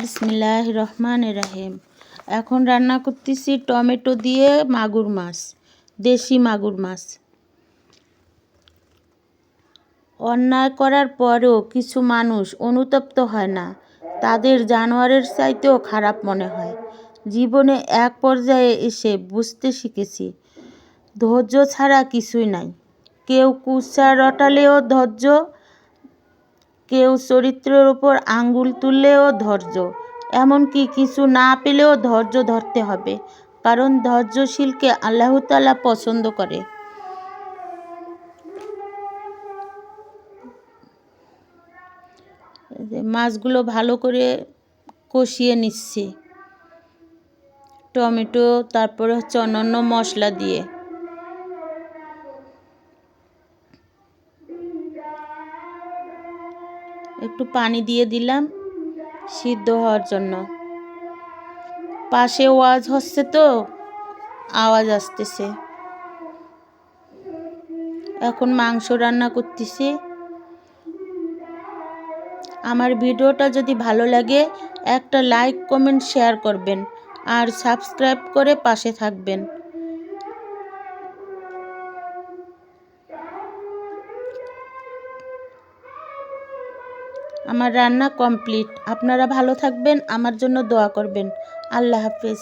বিসমিল্লাহ রহমান রাহিম এখন রান্না করতেছি টমেটো দিয়ে মাগুর মাছ, দেশি মাগুর মাছ। অন্যায় করার পরেও কিছু মানুষ অনুতপ্ত হয় না। তাদের জানোয়ারের চাইতেও খারাপ মনে হয়। জীবনে এক পর্যায়ে এসে বুঝতে শিখেছি, ধৈর্য ছাড়া কিছুই নাই। কেউ কুচ্ছা রটালেও ধৈর্য কেউ চরিত্রের ওপর আঙ্গুল তুললেও ধৈর্য, এমনকি কিছু না পেলেও ধৈর্য ধরতে হবে, কারণ ধৈর্যশীলকে আল্লাহ তালা পছন্দ করে। মাছগুলো ভালো করে কষিয়ে নিচ্ছি, টমেটো, তারপরে হচ্ছে অন্যান্য মশলা দিয়ে। একটু পানি দিয়ে দিলাম, সিদ্ধ হওয়ার জন্য। পাশে ওয়াজ হচ্ছে তো, আওয়াজ আসতেছে। এখন মাংস রান্না করতেছি। আমার ভিডিওটা যদি ভালো লাগে, একটা লাইক, কমেন্ট, শেয়ার করবেন। আর সাবস্ক্রাইব করে পাশে থাকবেন। আমার রান্না কমপ্লিট। আপনারা ভালো থাকবেন আমার জন্য দোয়া করবেন। আল্লাহ হাফেজ।